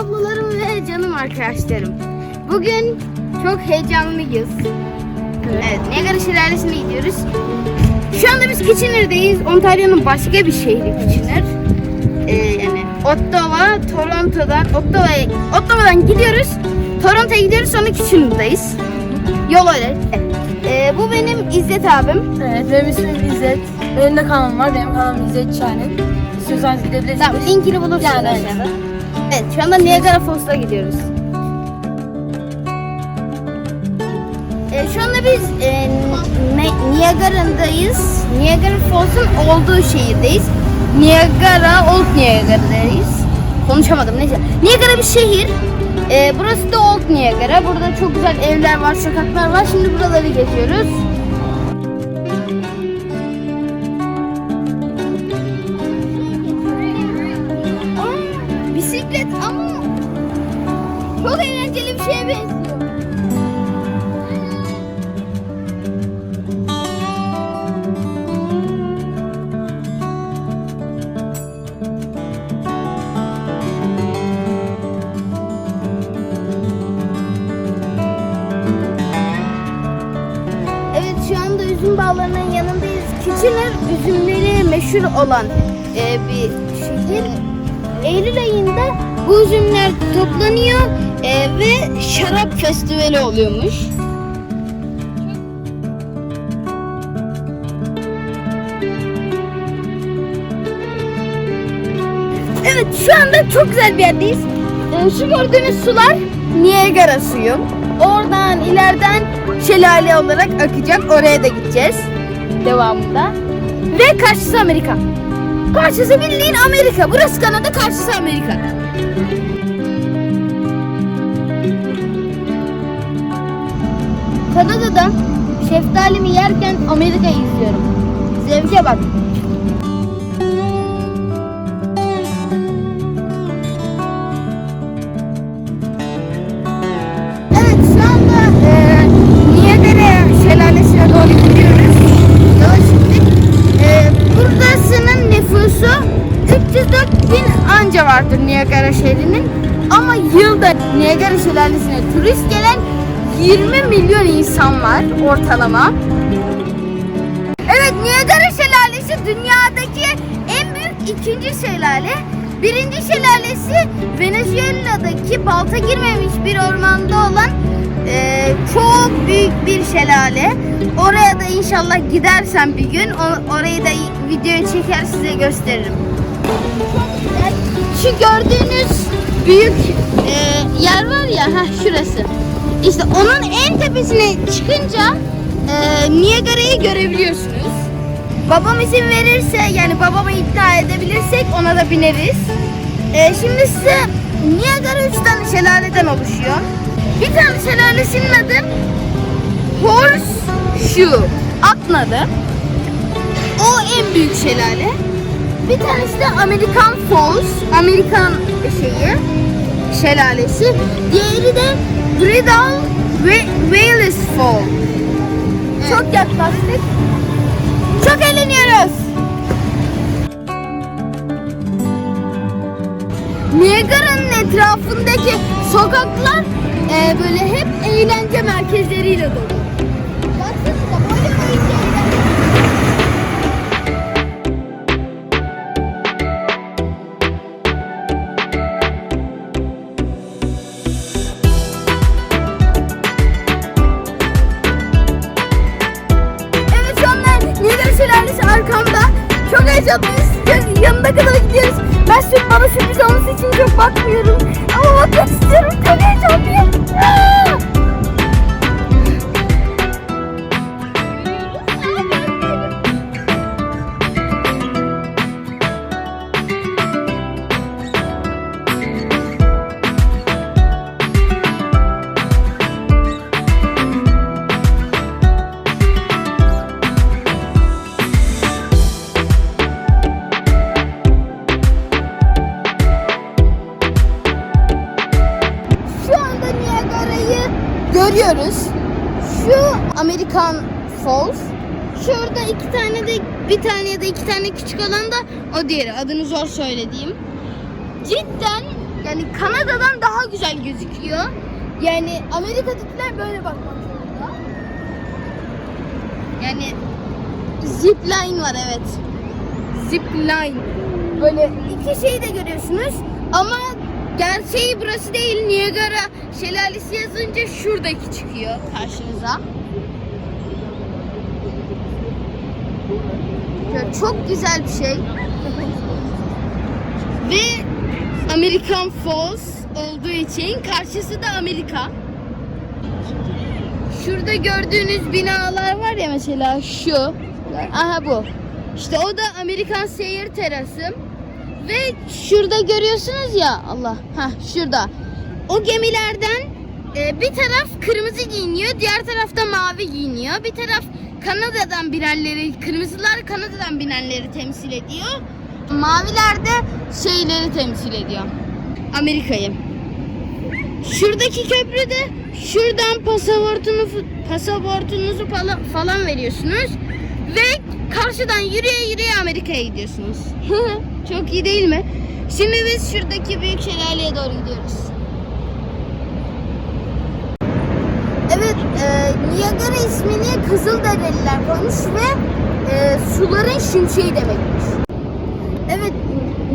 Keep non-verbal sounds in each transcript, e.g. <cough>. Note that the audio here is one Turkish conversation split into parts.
ablalarım ve canım arkadaşlarım. Bugün çok heyecanlıyız. Evet, Niagara Şelalesi'ne gidiyoruz. Şu anda biz Kitchener'deyiz. Ontario'nun başka bir şehri Kitchener. Ee, yani Ottawa, Toronto'dan, Ottawa'ya, Ottawa'dan gidiyoruz. Toronto'ya gidiyoruz sonra Kitchener'dayız. Yol öyle. Evet. Ee, bu benim İzzet abim. Evet benim ismim İzzet. Benim de kanalım var. Benim kanalım İzzet Şahin. İstiyorsanız gidebilirsiniz. Tamam, linkini bulursunuz Yani, evet. aşağıda. Evet, şu anda Niagara Falls'a gidiyoruz. Ee, şu anda biz e, Ni- Niagara'dayız. Niagara Falls'un olduğu şehirdeyiz. Niagara, Old Niagara'dayız. Konuşamadım neyse. Niagara bir şehir. Ee, burası da Old Niagara. Burada çok güzel evler var, sokaklar var. Şimdi buraları geziyoruz. Bisiklet ama çok eğlenceli bir şeye benziyor. Evet şu anda üzüm bağlarının yanındayız. Kitchener üzümleri meşhur olan e, bir şehir. Eylül ayında bu üzümler toplanıyor e, ve şarap festivali oluyormuş. Evet şu anda çok güzel bir yerdeyiz. E, şu gördüğünüz sular Niagara suyu. Oradan ileriden şelale olarak akacak. Oraya da gideceğiz. Devamında. Ve karşısı Amerika. Karşısı bildiğin Amerika. Burası Kanada, karşısı Amerika. Kanada'da şeftalimi yerken Amerika'yı izliyorum. Zevke bak. Niagara şehrinin. Ama yılda Niagara şelalesine turist gelen 20 milyon insan var ortalama. Evet Niagara şelalesi dünyadaki en büyük ikinci şelale. Birinci şelalesi Venezuela'daki balta girmemiş bir ormanda olan e, çok büyük bir şelale. Oraya da inşallah gidersem bir gün orayı da videoya çeker size gösteririm. Çok güzel. Şu gördüğünüz büyük e, yer var ya ha şurası. İşte onun en tepesine çıkınca e, Niagara'yı görebiliyorsunuz. Babam izin verirse yani babamı ikna edebilirsek ona da bineriz. E, şimdi size Niagara 3 tane şelaleden oluşuyor. Bir tane şelalesinin adı Horseshoe. Atın adı. O en büyük şelale. Bir tanesi de American Falls. Amerikan şeyi. Şelalesi. Diğeri de Bridal ve Wales Fall. Çok yaklaştık. Çok eğleniyoruz. Niagara'nın etrafındaki sokaklar e, böyle hep eğlence merkezleriyle dolu. Yan- Yanına kadar gidiyoruz. Ben sürp bana sürpriz olması için çok bakmıyorum. Ama bakmak istiyorum. Çok heyecanlıyım. Niagara'yı görüyoruz. Şu Amerikan Falls. Şurada iki tane de bir tane ya da iki tane küçük olan da o diğeri. Adını zor söylediğim. Cidden Yani Kanada'dan daha güzel gözüküyor. Yani Amerika'dakiler böyle bakmak zorunda. Yani zipline var evet. Zipline. Böyle iki şeyi de görüyorsunuz ama gerçeği burası değil. Niagara şelalesi yazınca şuradaki çıkıyor karşınıza. Ya çok güzel bir şey. <laughs> Ve American Falls olduğu için karşısı da Amerika. Şurada gördüğünüz binalar var ya mesela şu. Aha bu. İşte o da Amerikan seyir terası. Ve şurada görüyorsunuz ya Allah. Ha şurada. O gemilerden e, bir taraf kırmızı giyiniyor, diğer tarafta mavi giyiniyor. Bir taraf Kanada'dan binenleri, kırmızılar Kanada'dan binenleri temsil ediyor. Maviler de şeyleri temsil ediyor. Amerika'yı. Şuradaki köprüde şuradan pasaportunu pasaportunuzu falan, veriyorsunuz ve karşıdan yürüye yürüye Amerika'ya gidiyorsunuz. <laughs> Çok iyi değil mi? Şimdi biz şuradaki büyük şelaleye doğru gidiyoruz. Evet, e, Niagara ismini Kızılderililer koymuş ve e, suların şimşeği demekmiş. Evet,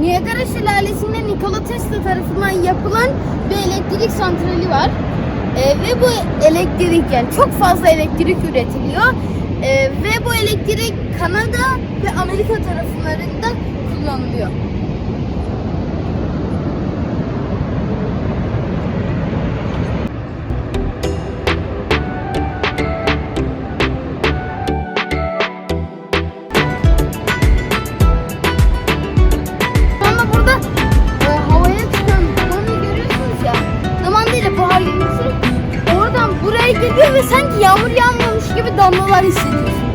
Niagara Şelalesi'nde Nikola Tesla tarafından yapılan bir elektrik santrali var. E, ve bu elektrik yani çok fazla elektrik üretiliyor. E, ve bu elektrik Kanada ve Amerika taraflarında kullanılıyor. E, geliyor ve sanki yağmur yağmamış gibi damlalar hissediyorsun.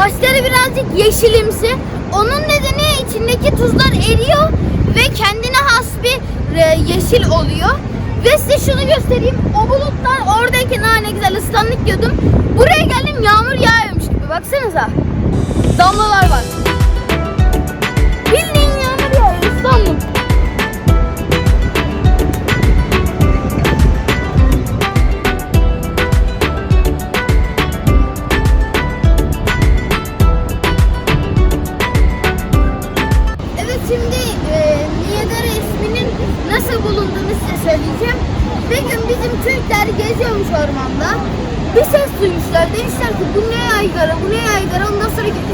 Başları birazcık yeşilimsi. Onun nedeni içindeki tuzlar eriyor ve kendine has bir e, yeşil oluyor. Ve size şunu göstereyim. O bulutlar oradayken ha ne güzel ıslandık diyordum. Buraya geldim yağmur yağıyormuş gibi. Baksanıza. Damlalar var. Bildiğin yağmur yağıyor. Islandım.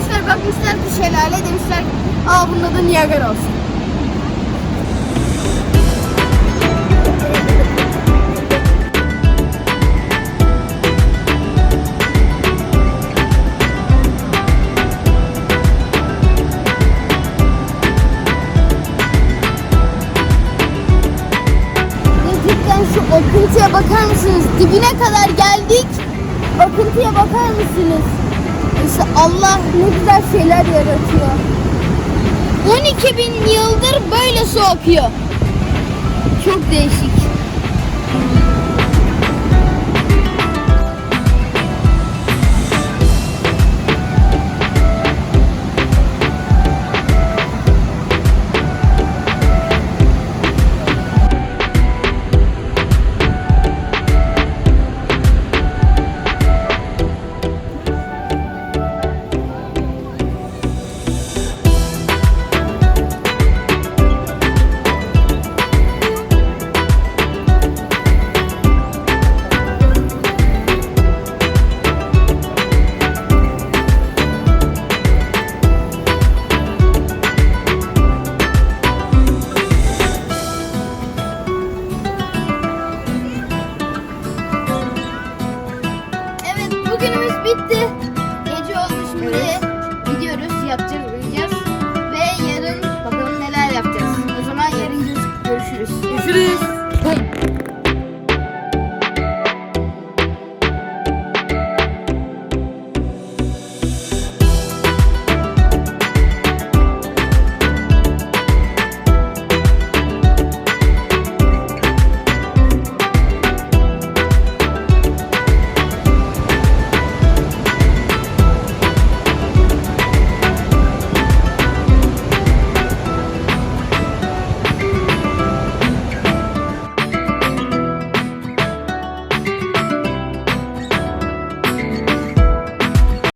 Gitmişler bakmışlar ki şelale demişler aa bunun adı Niagara olsun. Akıntıya bakar mısınız? Dibine kadar geldik. Akıntıya bakar mısınız? İşte Allah ne güzel şeyler yaratıyor. 12 bin yıldır böyle su akıyor. Çok değişik.